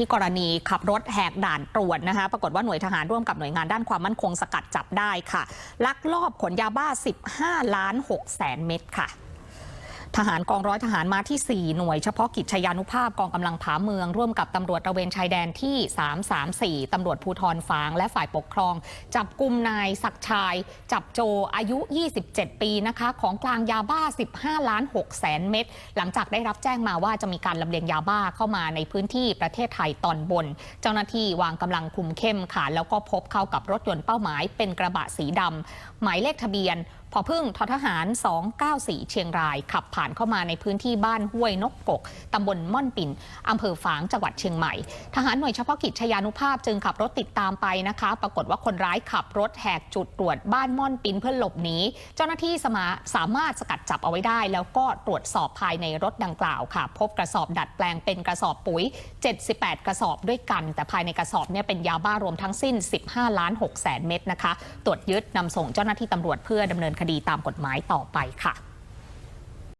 ที่กรณีขับรถแหกด่านตรวจนะคะ ปรากฏว่าหน่วยทหารร่วมกับหน่วยงานด้านความมั่นคงสกัดจับได้ค่ะ ลักลอบขนยาบ้า 15 ล้าน6แสนเม็ดค่ะ ทหารกองร้อยทหารมาที่ 4 หน่วยเฉพาะกิจชยานุภาพกองกำลังผาเมือง ร่วมกับตำรวจตระเวนชายแดนที่ 334ตำรวจภูธรฝาง และฝ่ายปกครอง จับกลุ่มนายศักชาย จับโจอายุ 27 ปีนะคะ ของกลางยาบ้า 15 ล้าน6แสนเม็ดหลังจากได้รับแจ้งมาว่าจะมีการลำเลียงยาบ้าเข้ามาในพื้นที่ประเทศไทยตอนบน เจ้าหน้าที่วางกำลังคุมเข้มค่ะแล้วก็พบเข้ากับรถยนต์เป้าหมาย เป็นกระบะสีดำหมายเลขทะเบียน พอพึ่งททหาร 294 เชียงราย ขับผ่านเข้ามาในพื้นที่บ้านห้วยนกกกตำบลม่อนปิ่นอำเภอฝางจังหวัดเชียงใหม่ ทหารหน่วยเฉพาะกิจชยานุภาพจึงขับรถติดตามไปนะคะ ปรากฏว่าคนร้ายขับรถแหกจุดตรวจบ้านม่อนปิ่นเพื่อหลบหนีเจ้าหน้าที่สมาสามารถสกัดจับเอาไว้ได้ แล้วก็ตรวจสอบภายในรถดังกล่าวค่ะ พบกระสอบดัดแปลงเป็นกระสอบปุ๋ย 78 กระสอบด้วยกัน แต่ภายในกระสอบเนี่ยเป็นยาบ้ารวมทั้งสิ้น 15 ล้าน6แสนเม็ดนะคะ ตรวจยึดนำส่งเจ้าหน้าที่ตำรวจเพื่อดำเนินคดีตามกฎหมายต่อไปค่ะ